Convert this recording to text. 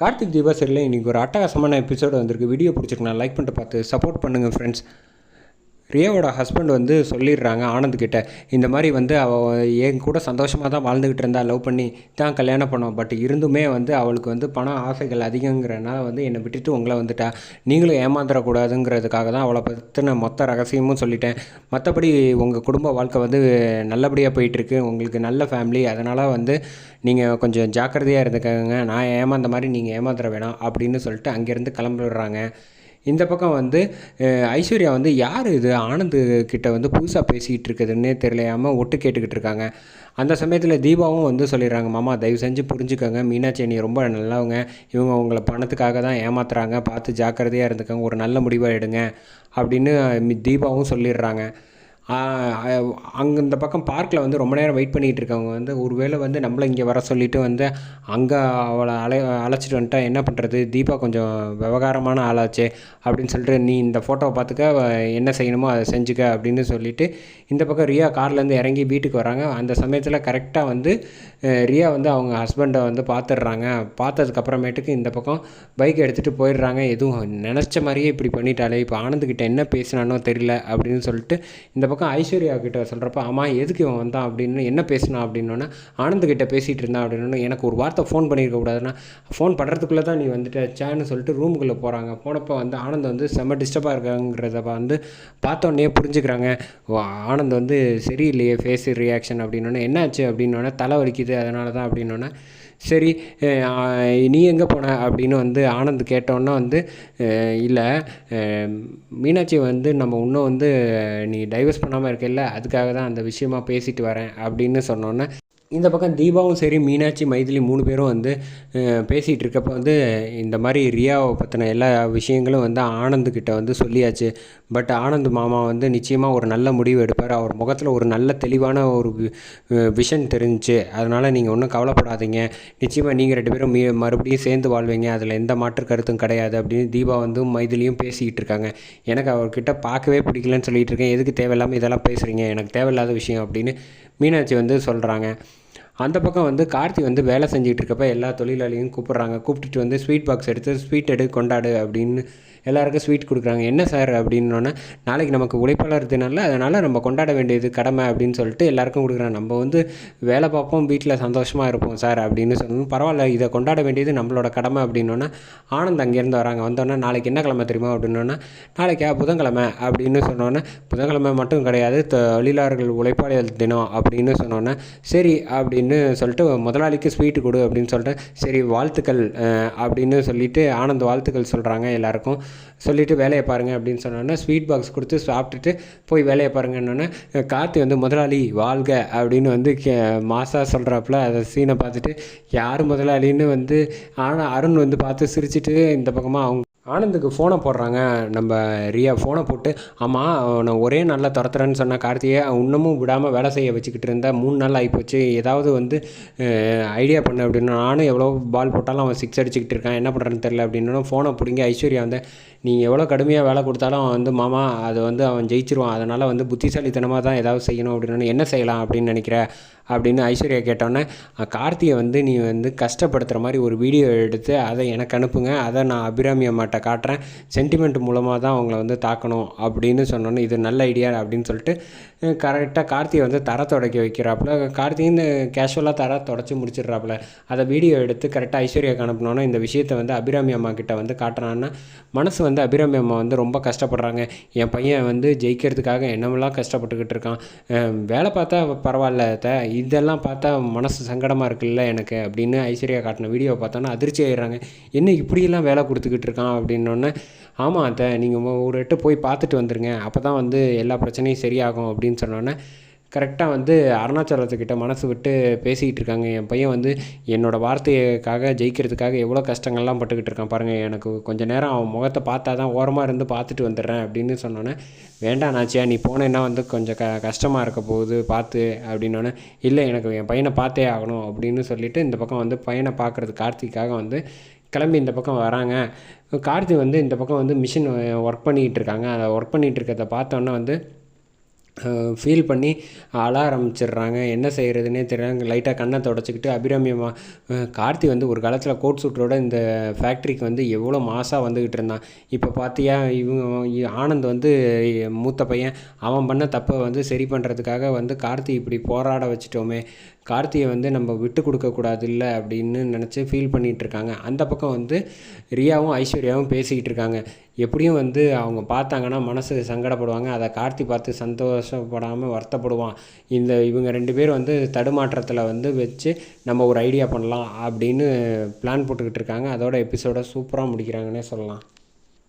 கார்த்திக் தீபா சரியில்லை இன்றைக்கி ஒரு அட்டகாசமான எபிசோடு வந்திருக்கு. வீடியோ பிடிச்சிருக்கு நான் லைக் பண்ணிட்டு பார்த்து சப்போர்ட் பண்ணுங்கள் ஃப்ரெண்ட்ஸ் ரியோவோட ஹஸ்பண்ட் வந்து சொல்லிடுறாங்க ஆனந்த்கிட்ட இந்த மாதிரி வந்து அவள் என் கூட சந்தோஷமாக தான் வாழ்ந்துக்கிட்டு இருந்தா லவ் பண்ணி தான் கல்யாணம் பண்ணோம். பட் இருந்துமே வந்து அவளுக்கு வந்து பண ஆசைகள் அதிகங்கிறனால வந்து என்னை விட்டுட்டு உங்களை வந்துட்டா. நீங்களும் ஏமாந்துடக்கூடாதுங்கிறதுக்காக தான் அவளை பற்றின மொத்த ரகசியமும் சொல்லிட்டேன். மற்றபடி உங்கள் குடும்ப வாழ்க்கை வந்து நல்லபடியாக போயிட்டுருக்கு. உங்களுக்கு நல்ல ஃபேமிலி அதனால் வந்து நீங்கள் கொஞ்சம் ஜாக்கிரதையாக இருந்துக்கங்க. நான் ஏமாந்த மாதிரி நீங்கள் ஏமாந்துட வேணாம் அப்படின்னு சொல்லிட்டு அங்கேருந்து கிளம்பிடுறாங்க. இந்த பக்கம் வந்து ஐஸ்வர்யா வந்து யார் இது? ஆனந்த் கிட்ட வந்து புதுசாக பேசிக்கிட்டு இருக்குதுன்னே தெரியலையாமல் ஒட்டு கேட்டுக்கிட்டு இருக்காங்க. அந்த சமயத்தில் தீபாவும் வந்து சொல்லிடுறாங்க மாமா தயவு செஞ்சு புரிஞ்சுக்கோங்க. மீனாட்சி நீ ரொம்ப நல்லவங்க. இவங்க உங்களை பணத்துக்காக தான் ஏமாத்துறாங்க. பார்த்து ஜாக்கிரதையாக இருந்துக்கோங்க. ஒரு நல்ல முடிவாக எடுங்க. அப்படின்னு தீபாவும் சொல்லிடுறாங்க. அங்கே இந்த பக்கம் பார்க்கில் வந்து ரொம்ப நேரம் வெயிட் பண்ணிகிட்டு இருக்கவங்க வந்து ஒருவேளை வந்து நம்மளை இங்கே வர சொல்லிட்டு வந்து அங்கே அவளை அலை அழைச்சிட்டு வந்துட்டா என்ன பண்ணுறது தீபா கொஞ்சம் விவகாரமான ஆளாச்சே அப்படின்னு சொல்லிட்டு நீ இந்த ஃபோட்டோவை பார்த்துக்க என்ன செய்யணுமோ அதை செஞ்சுக்க அப்படின்னு சொல்லிவிட்டு இந்த பக்கம் ரியா கார்லேருந்து இறங்கி வீட்டுக்கு வராங்க. அந்த சமயத்தில் கரெக்டாக வந்து ரியா வந்து அவங்க ஹஸ்பண்டை வந்து பார்த்துடுறாங்க பார்த்ததுக்கப்புறமேட்டுக்கு இந்த பக்கம் பைக் எடுத்துகிட்டு போயிடுறாங்க. எதுவும் நினச்ச மாதிரியே இப்படி பண்ணிட்டாலே இப்போ ஆனந்துக்கிட்ட என்ன பேசினானோ தெரியல அப்படின்னு சொல்லிட்டு இந்த பக்கம் ஐஸ்வர்யா கிட்ட சொல்கிறப்ப ஆமாம் எதுக்கு இவன் வந்தான்? அப்படின்னு என்ன பேசினா அப்படின்னோடனே ஆனந்துக்கிட்ட பேசிகிட்டு இருந்தான் அப்படின்னு எனக்கு ஒரு வார்த்தை ஃபோன் பண்ணியிருக்க கூடாதுன்னா ஃபோன் பண்ணுறதுக்குள்ளே தான் நீ வந்துட்டு சேன்னு சொல்லிட்டு ரூமுக்குள்ளே போகிறாங்க போனப்போ வந்து ஆனந்த் வந்து செம்ம டிஸ்டர்பாக இருக்காங்கிறத வந்து பார்த்தோன்னே புரிஞ்சுக்கிறாங்க. ஆனந்த் வந்து சரியில்லையே ஃபேஸ் ரியாக்ஷன் அப்படின்னோடனே என்னாச்சு? அப்படின்னோடனே தலை வலிக்குது அதனால தான் அப்படின்னோடனே சரி நீ எங்கே போன? அப்படின்னு வந்து ஆனந்த் கேட்டோன்னே வந்து இல்லை மீனாட்சி வந்து நம்ம இன்னும் வந்து நீ டைவர்ஸ் பண்ணாமல் இருக்கல்ல அதுக்காக தான் அந்த விஷயமா பேசிட்டு வரேன் அப்படின்னு சொன்னோன்னே இந்த பக்கம் தீபாவும் சரி மீனாட்சி மைதிலி மூணு பேரும் வந்து பேசிகிட்டு இருக்கப்போ வந்து இந்த மாதிரி ரியாவை பற்றின எல்லா விஷயங்களும் வந்து ஆனந்துக்கிட்ட வந்து சொல்லியாச்சு. பட் ஆனந்த் மாமா வந்து நிச்சயமாக ஒரு நல்ல முடிவு எடுப்பார். அவர் முகத்தில் ஒரு நல்ல தெளிவான ஒரு விஷன் தெரிஞ்சிச்சு. அதனால் நீங்கள் ஒன்றும் கவலைப்படாதீங்க. நிச்சயமாக நீங்கள் ரெண்டு பேரும் மீ மறுபடியும் சேர்ந்து வாழ்வீங்க. அதில் எந்த மாற்று கருத்தும் கிடையாது அப்படின்னு தீபா வந்து மைதிலியும் பேசிக்கிட்டு இருக்காங்க. எனக்கு அவர்கிட்ட பார்க்கவே பிடிக்கலன்னு சொல்லிகிட்டு இருக்கேன். எதுக்கு தேவையில்லாமல் இதெல்லாம் பேசுகிறீங்க எனக்கு தேவையில்லாத விஷயம் அப்படின்னு மீனாட்சி வந்து சொல்கிறாங்க அந்த பக்கம் வந்து கார்த்தி வந்து வேலை செஞ்சுட்டு இருக்கப்ப எல்லா தொழிலாளியும் கூப்பிட்றாங்க. கூப்பிட்டுட்டு வந்து ஸ்வீட் பாக்ஸ் எடுத்து ஸ்வீட் எடு கொண்டாடு அப்படின்னு எல்லாருக்கும் ஸ்வீட் கொடுக்குறாங்க. என்ன சார் அப்படின்னோன்னே நாளைக்கு நமக்கு உழைப்பாளர் தினம்ல அதனால் நம்ம கொண்டாட வேண்டியது கடமை அப்படின்னு சொல்லிட்டு எல்லாருக்கும் கொடுக்குறாங்க. நம்ம வந்து வேலை பார்ப்போம் வீட்டில் சந்தோஷமாக இருப்போம் சார் அப்படின்னு சொல்லணும் பரவாயில்ல இதை கொண்டாட வேண்டியது நம்மளோட கடமை அப்படின்னோன்னே ஆனந்த் அங்கேருந்து வராங்க. வந்தோன்னே நாளைக்கு என்ன கிழமை தெரியுமா? அப்படின்னோன்னா நாளைக்கா புதன்கிழமை அப்படின்னு சொன்னோன்னே புதன்கிழமை மட்டும் கிடையாது தொழிலாளர்கள் உழைப்பாளர் தினம் அப்படின்னு சொன்னோன்னே சரி அப்படின்னு சொல்லிட்டு முதலாளிக்கு ஸ்வீட்டு கொடு அப்படின்னு சொல்லிட்டு சரி வாழ்த்துக்கள் அப்படின்னு சொல்லிவிட்டு ஆனந்த் வாழ்த்துக்கள் சொல்கிறாங்க எல்லாருக்கும். சொல்லிவிட்டு வேலையை பாருங்கள் அப்படின்னு சொன்னோன்னே ஸ்வீட் பாக்ஸ் கொடுத்து சாப்பிட்டுட்டு போய் வேலையை பாருங்கன்னொன்னே கார்த்தி வந்து முதலாளி வாழ்க அப்படின்னு வந்து கே மாசாக சொல்கிறாப்புல அதை சீனை பார்த்துட்டு யார் முதலாளின்னு வந்து ஆனால் அருண் வந்து பார்த்து சிரிச்சிட்டு இந்த பக்கமாக அவங்க ஆனந்துக்கு ஃபோனை போடுறாங்க. நம்ம ரியா ஃபோனை போட்டு ஆமாம் நான் ஒரே நாளில் துரத்துறேன்னு சொன்ன கார்த்தியை இன்னமும் விடாமல் வேலை செய்ய வச்சுக்கிட்டு இருந்தால் மூணு நாள் ஆகிப்போச்சு ஏதாவது வந்து ஐடியா பண்ண அப்படின்னு. நானும் எவ்வளோ பால் போட்டாலும் அவன் சிக்ஸ் அடிச்சுக்கிட்டு இருக்கான். என்ன பண்ணுறேன்னு தெரில அப்படின்னு ஃபோனை பிடிங்கி ஐஸ்வர்யா வந்து நீங்கள் எவ்வளோ கடுமையாக வேலை கொடுத்தாலும் அவன் வந்து மாமா அது வந்து அவன் ஜெயிச்சிருவான். அதனால் வந்து புத்திசாலித்தனமாக தான் ஏதாவது செய்யணும். அப்படின்னு என்ன செய்யலாம்? அப்படின்னு நினைக்கிற அப்படின்னு ஐஸ்வர்யா கேட்டோன்னே கார்த்தியை வந்து நீ வந்து கஷ்டப்படுத்துகிற மாதிரி ஒரு வீடியோ எடுத்து அதை எனக்கு அனுப்புங்க. அதை நான் அபிராமி அம்மாட்ட காட்டுறேன். சென்டிமெண்ட் மூலமாக தான் அவங்கள வந்து தாக்கணும். அப்படின்னு சொன்னோன்னே இது நல்ல ஐடியா அப்படின்னு சொல்லிட்டு கரெக்டாக கார்த்தியை வந்து தர தொடக்க வைக்கிறாப்புல. கார்த்தின்னு கேஷுவலாக தர தொடச்சி முடிச்சிடுறாப்புல. அதை வீடியோ எடுத்து கரெக்டாக ஐஸ்வர்யாவுக்கு அனுப்பினோன்னே இந்த விஷயத்தை வந்து அபிராமி அம்மா கிட்ட வந்து காட்டுறான்னா மனசு வந்து அபிராமி அம்மா வந்து ரொம்ப கஷ்டப்படுறாங்க. என் பையன் வந்து ஜெயிக்கிறதுக்காக என்னமெல்லாம் கஷ்டப்பட்டுக்கிட்டு இருக்கான். வேலை பார்த்தா பரவாயில்ல அத்தை. இதெல்லாம் பார்த்தா மனசு சங்கடமாக இருக்குல்ல எனக்கு அப்படின்னு ஐஸ்வர்யா காட்டின வீடியோ பார்த்தோன்னா அதிர்ச்சி ஆயிடுறாங்க. என்ன இப்படியெல்லாம் வேலை கொடுத்துக்கிட்டு இருக்கான் அப்படின்னோடனே ஆமாம் அத்தை நீங்கள் ஒரு எட்டு போய் பார்த்துட்டு வந்துருங்க. அப்போ தான் வந்து எல்லா பிரச்சனையும் சரியாகும். அப்படின்னு சொன்னோன்னே கரெக்டாக வந்து அருணாச்சலத்துக்கிட்ட மனசு விட்டு பேசிக்கிட்டு இருக்காங்க. என் பையன் வந்து என்னோடய வார்த்தைக்காக ஜெயிக்கிறதுக்காக எவ்வளோ கஷ்டங்கள்லாம் பட்டுக்கிட்டு இருக்கான் பாருங்கள் எனக்கு கொஞ்சம் நேரம் அவன் முகத்தை பார்த்தா தான் ஓரமாக இருந்து பார்த்துட்டு வந்துடுறேன் அப்படின்னு சொன்னோன்னே வேண்டாம் நாச்சியா நீ போனேன்னா வந்து கொஞ்சம் க கஷ்டமாக இருக்க போகுது பார்த்து அப்படின்னோடனே இல்லை எனக்கு என் பையனை பார்த்தே ஆகணும் அப்படின்னு சொல்லிட்டு இந்த பக்கம் வந்து பையனை பார்க்குறது கார்த்திக்காக வந்து கிளம்பி இந்த பக்கம் வராங்க. கார்த்தி வந்து இந்த பக்கம் வந்து மிஷின் ஒர்க் பண்ணிகிட்டு இருக்காங்க. அதை ஒர்க் பண்ணிகிட்டு இருக்கிறத பார்த்தோன்னே வந்து ஃபீல் பண்ணி அழ ஆரம்பிச்சிடுறாங்க என்ன செய்கிறதுனே தெரியாங்க லைட்டாக கண்ணை தொடச்சிக்கிட்டு அபிராமியம்மா கார்த்தி வந்து ஒரு காலத்தில் கோட் சூட்டரோட இந்த ஃபேக்ட்ரிக்கு வந்து எவ்வளோ மாசாக வந்துக்கிட்டு இருந்தான். இப்போ பார்த்தியா இவங்க இ- ஆனந்த் வந்து மூத்த பையன் அவன் பண்ண தப்பை வந்து சரி பண்ணுறதுக்காக வந்து கார்த்தி இப்படி போராட வச்சிட்டோமே. கார்த்தியை வந்து நம்ம விட்டு கொடுக்கக்கூடாது இல்லை அப்படின்னு நினச்சி ஃபீல் பண்ணிகிட்டு இருக்காங்க. அந்த பக்கம் வந்து ரியாவும் ஐஸ்வர்யாவும் பேசிக்கிட்டு இருக்காங்க. எப்படியும் வந்து அவங்க பார்த்தாங்கன்னா மனசு சங்கடப்படுவாங்க. அதை கார்த்தி பார்த்து சந்தோஷப்படாமல் வருத்தப்படுவான். இந்த இவங்க ரெண்டு பேரும் வந்து தடுமாற்றத்தில் வந்து வச்சு நம்ம ஒரு ஐடியா பண்ணலாம் அப்படின்னு பிளான் போட்டுக்கிட்டு இருக்காங்க. அதோட எபிசோட சூப்பராக முடிக்கிறாங்கன்னே சொல்லலாம்.